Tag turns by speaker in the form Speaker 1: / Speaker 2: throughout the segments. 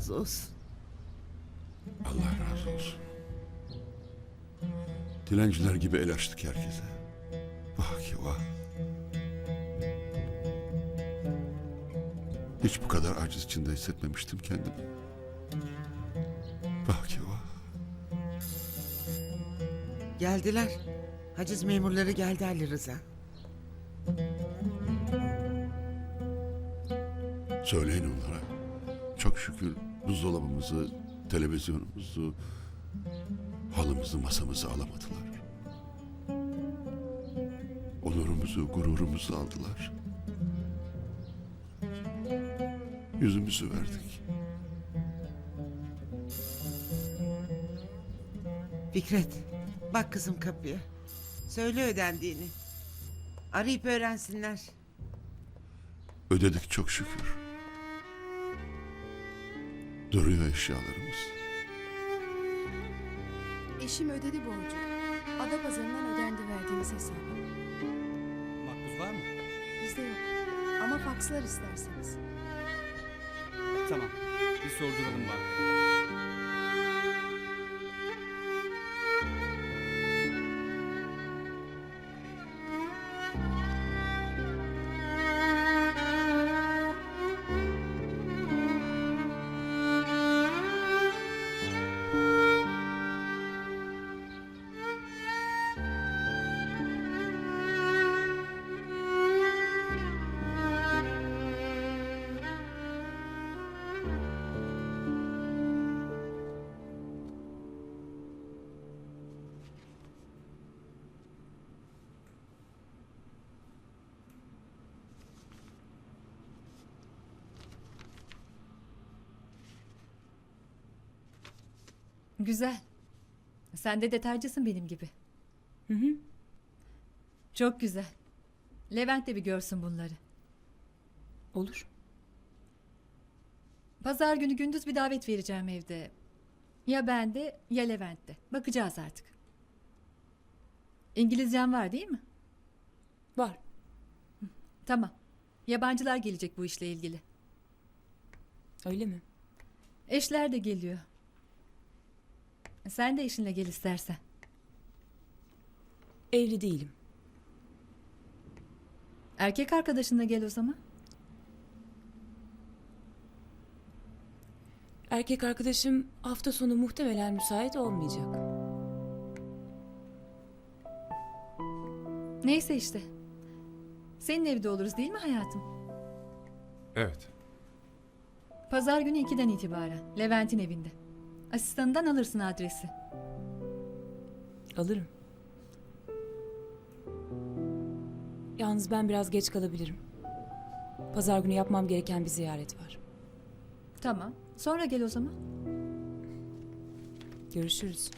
Speaker 1: razı olsun.
Speaker 2: Allah razı olsun. Dilenciler gibi el açtık herkese. Vah ki vah. Hiç bu kadar aciz içinde hissetmemiştim kendimi. Vah ki vah.
Speaker 1: Geldiler. Haciz memurları geldi Ali Rıza.
Speaker 2: Söyleyin onlara. Çok şükür buzdolabımızı, televizyonumuzu, halımızı, masamızı alamadılar. Onurumuzu, gururumuzu aldılar. Yüzümüzü verdik.
Speaker 1: Fikret, bak kızım kapıya. Söyle ödendiğini. Arayıp öğrensinler.
Speaker 2: Ödedik çok şükür. Duruyor eşyalarımız.
Speaker 3: Eşim ödedi borcu. Ada pazarından ödendi verdiğiniz hesabı.
Speaker 4: Makbuz var mı?
Speaker 3: Bizde yok. Ama fakslar isterseniz.
Speaker 4: Tamam. Bir sorduralım bak.
Speaker 5: Güzel. Sen de detaycısın benim gibi. Hı hı. Çok güzel. Levent de bir görsün bunları.
Speaker 6: Olur.
Speaker 5: Pazar günü gündüz bir davet vereceğim evde. Ya bende ya Levent'te. Bakacağız artık. İngilizcen var değil mi?
Speaker 6: Var.
Speaker 5: Tamam. Yabancılar gelecek bu işle ilgili.
Speaker 6: Öyle mi?
Speaker 5: Eşler de geliyor. Sen de eşinle gel istersen.
Speaker 6: Evli değilim.
Speaker 5: Erkek arkadaşınla gel o zaman.
Speaker 6: Erkek arkadaşım hafta sonu muhtemelen müsait olmayacak.
Speaker 5: Neyse işte. Senin evde oluruz değil mi hayatım?
Speaker 7: Evet.
Speaker 5: Pazar günü 2'den itibaren Levent'in evinde. Asistanından alırsın adresi.
Speaker 6: Alırım. Yalnız ben biraz geç kalabilirim. Pazar günü yapmam gereken bir ziyaret var.
Speaker 5: Tamam. Sonra gel o zaman.
Speaker 6: Görüşürüz.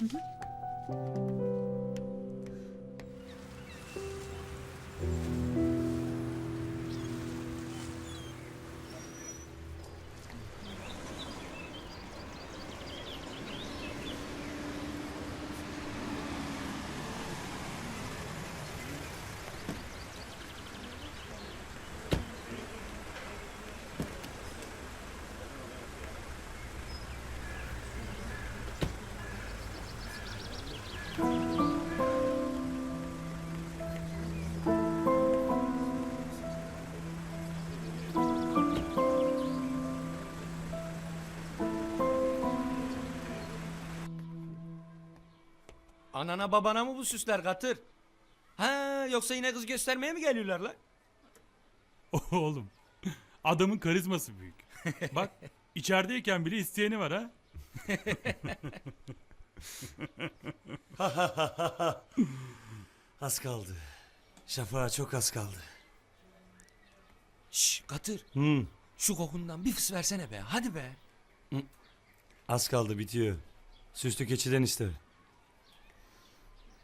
Speaker 4: Anana babana mı bu süsler katır? Ha yoksa yine kız göstermeye mi geliyorlar lan?
Speaker 7: Oğlum. Adamın karizması büyük. Bak içerideyken bile isteyeni var ha.
Speaker 8: Az kaldı. Şafağa çok az kaldı.
Speaker 4: Şş katır.
Speaker 8: Hı,
Speaker 4: Şu kokundan bir fıs versene be. Hadi be.
Speaker 8: az kaldı bitiyor. Süslü keçiden iste.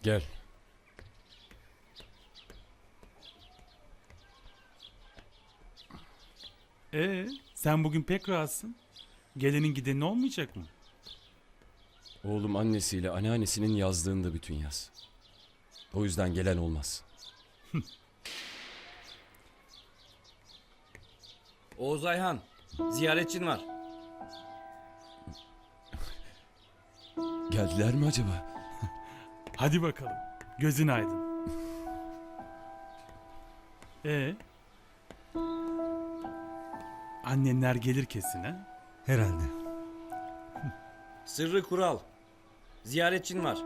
Speaker 8: Gel.
Speaker 7: Ee, sen bugün pek rahatsın. Gelenin gidenin olmayacak mı?
Speaker 9: Oğlum annesiyle anneannesinin yazdığında bütün yaz. O yüzden gelen olmaz.
Speaker 10: Oğuz Ayhan, ziyaretçin var.
Speaker 9: Geldiler mi acaba?
Speaker 7: Hadi bakalım. Gözün aydın. Ee? Annenler gelir kesin ha?
Speaker 8: Herhalde.
Speaker 4: Sırrı kural. Ziyaretçin var.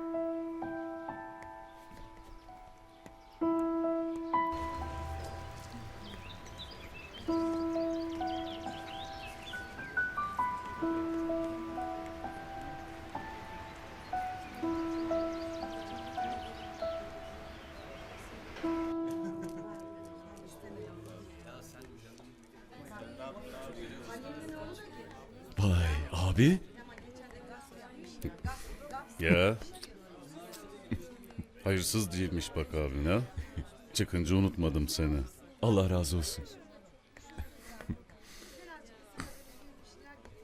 Speaker 9: Abi.
Speaker 11: Ya. Hayırsız değilmiş bak abin ha. Çıkınca unutmadım seni.
Speaker 9: Allah razı olsun.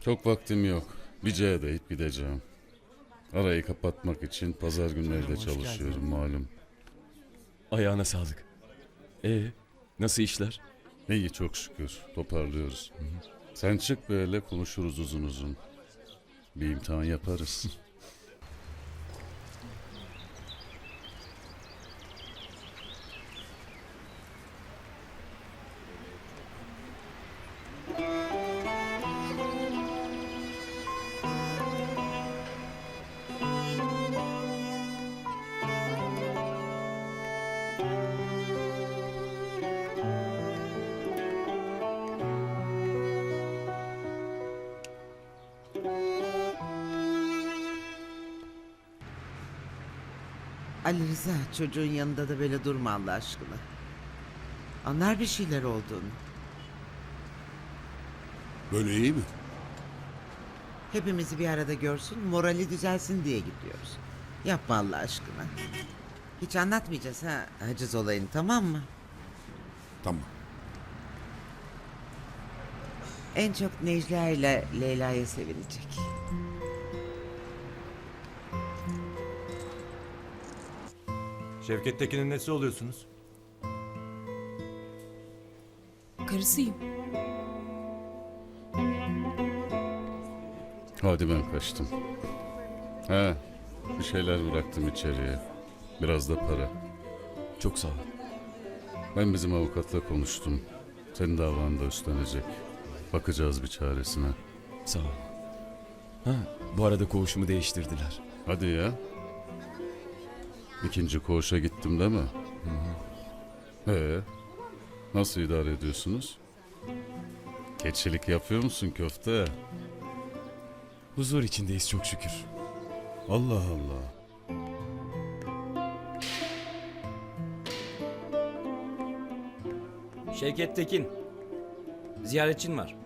Speaker 11: Çok vaktim yok. Bir C'ye deyip gideceğim. Arayı kapatmak için pazar günleri de çalışıyorum malum.
Speaker 9: Ayağına sağlık. Ee, nasıl işler?
Speaker 11: İyi çok şükür. Toparlıyoruz. Sen çık böyle konuşuruz uzun uzun. Bir imtihan yaparız.
Speaker 1: Ali Rıza çocuğun yanında da böyle durma Allah aşkına. Anlar bir şeyler olduğunu.
Speaker 11: Böyle iyi mi?
Speaker 1: Hepimizi bir arada görsün, morali düzelsin diye gidiyoruz. Yapma Allah aşkına. Hiç anlatmayacağız ha haciz olayını tamam mı?
Speaker 11: Tamam.
Speaker 1: En çok Necla ile Leyla'ya sevinecek.
Speaker 2: Şevket Tekin'in nesi oluyorsunuz?
Speaker 6: Karısıyım.
Speaker 11: Hadi ben kaçtım. He, bir şeyler bıraktım içeriye. Biraz da para.
Speaker 9: Çok sağ ol.
Speaker 11: Ben bizim avukatla konuştum. Senin davanı da üstlenecek. Bakacağız bir çaresine.
Speaker 9: Sağ ol. Ha, bu arada koğuşumu değiştirdiler.
Speaker 11: Hadi ya. İkinci koğuşa gittim değil mi? Ee, nasıl idare ediyorsunuz? Keçilik yapıyor musun köfte?
Speaker 9: Huzur içindeyiz çok şükür.
Speaker 11: Allah Allah.
Speaker 4: Şevket Tekin. Ziyaretçin var.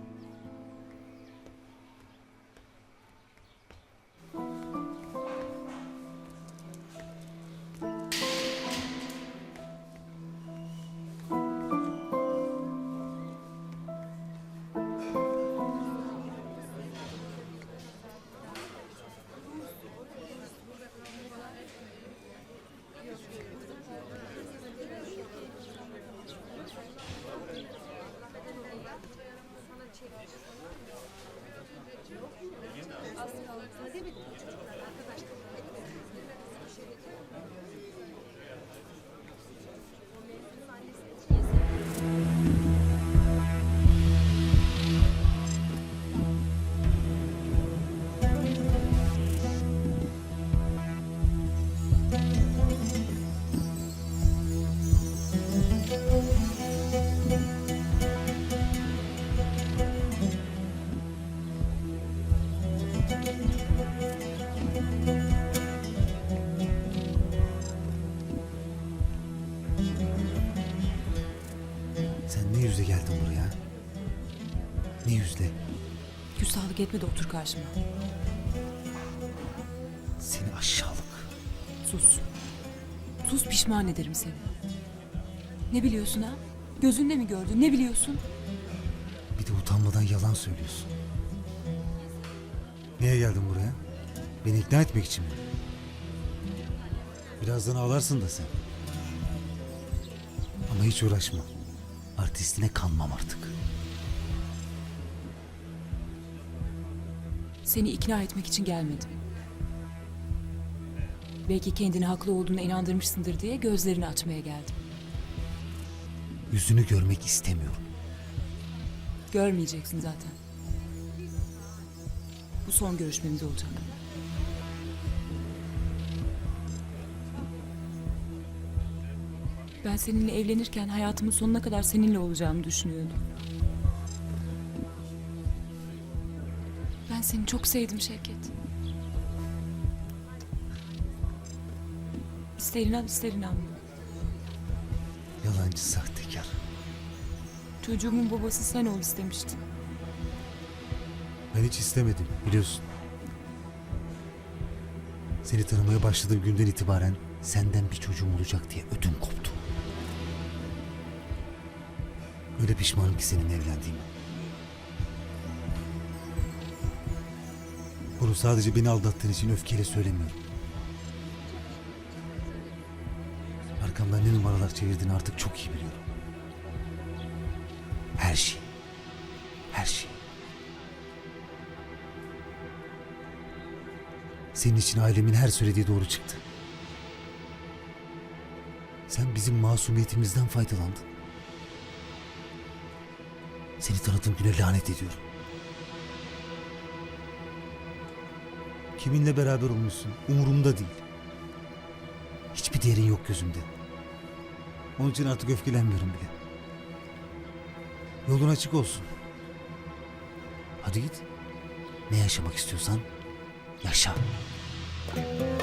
Speaker 12: Sen ne yüzle geldin buraya? Ne yüzle?
Speaker 6: Küstahlık etme de otur karşıma.
Speaker 12: Seni aşağılık.
Speaker 6: Sus. Sus pişman ederim seni. Ne biliyorsun ha? Gözünle mi gördün? Ne biliyorsun?
Speaker 12: Bir de utanmadan yalan söylüyorsun. Niye geldin buraya? Beni ikna etmek için mi? Birazdan ağlarsın da sen. Ama hiç uğraşma. Artistine kanmam artık.
Speaker 6: Seni ikna etmek için gelmedim. Belki kendini haklı olduğuna inandırmışsındır diye gözlerini açmaya geldim.
Speaker 12: Yüzünü görmek istemiyorum.
Speaker 6: Görmeyeceksin zaten. Bu son görüşmemiz olacak. Ben seninle evlenirken hayatımın sonuna kadar seninle olacağımı düşünüyordum. Ben seni çok sevdim Şevket. İster inan ister inanma.
Speaker 12: Yalancı sahtekar.
Speaker 6: Çocuğumun babası sen ol istemiştin.
Speaker 12: Ben hiç istemedim biliyorsun. Seni tanımaya başladığım günden itibaren senden bir çocuğum olacak diye ödüm koptu. Öyle pişmanım ki seninle evlendiğime. Bunu sadece beni aldattığın için öfkeyle söylemiyorum. Arkamdan ne numaralar çevirdiğini artık çok iyi biliyorum. Her şey. Her şey. Senin için ailemin her söylediği doğru çıktı. Sen bizim masumiyetimizden faydalandın. Seni tanıdığım güne lanet ediyorum. Kiminle beraber olmuşsun umurumda değil. Hiçbir değerin yok gözümde. Onun için artık öfkelenmiyorum bile. Yolun açık olsun. Hadi git. Ne yaşamak istiyorsan
Speaker 1: よい。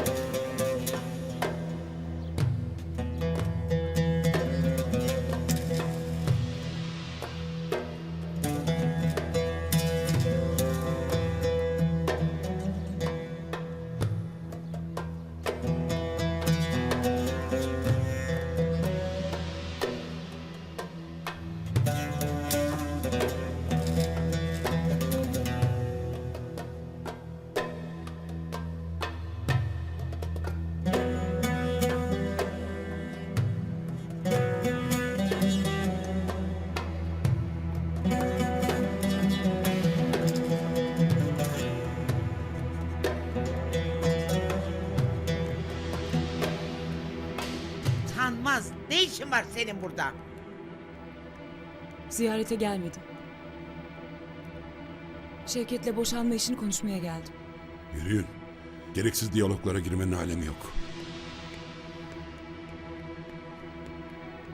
Speaker 1: Var senin burada?
Speaker 6: Ziyarete gelmedim. Şevket'le boşanma işini konuşmaya geldim.
Speaker 2: Yürüyün. Gereksiz diyaloglara girmenin alemi yok.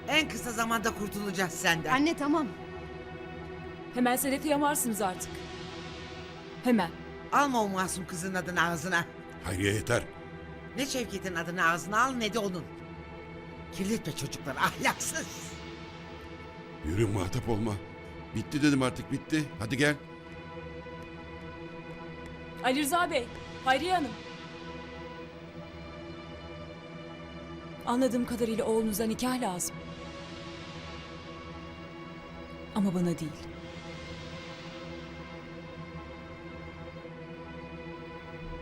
Speaker 1: En kısa zamanda kurtulacağız senden.
Speaker 3: Anne tamam.
Speaker 6: Hemen Sedef'i yamarsınız artık. Hemen.
Speaker 1: Alma o masum kızın adını ağzına.
Speaker 2: Hayriye yeter.
Speaker 1: Ne Şevket'in adını ağzına al ne de onun. Kirletme çocukları ahlaksız.
Speaker 2: Yürü muhatap olma. Bitti dedim artık bitti. Hadi gel.
Speaker 6: Ali Rıza Bey, Hayriye Hanım. Anladığım kadarıyla oğlunuza nikah lazım. Ama bana değil.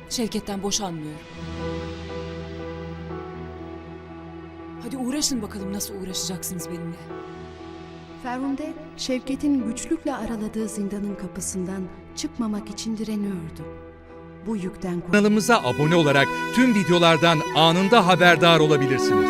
Speaker 6: Şevket'ten boşanmıyorum. Uğraşın bakalım nasıl uğraşacaksınız benimle.
Speaker 3: Ferhunde Şevket'in güçlükle araladığı zindanın kapısından çıkmamak için direniyordu. Bu yükten
Speaker 13: Kanalımıza abone olarak tüm videolardan anında haberdar olabilirsiniz.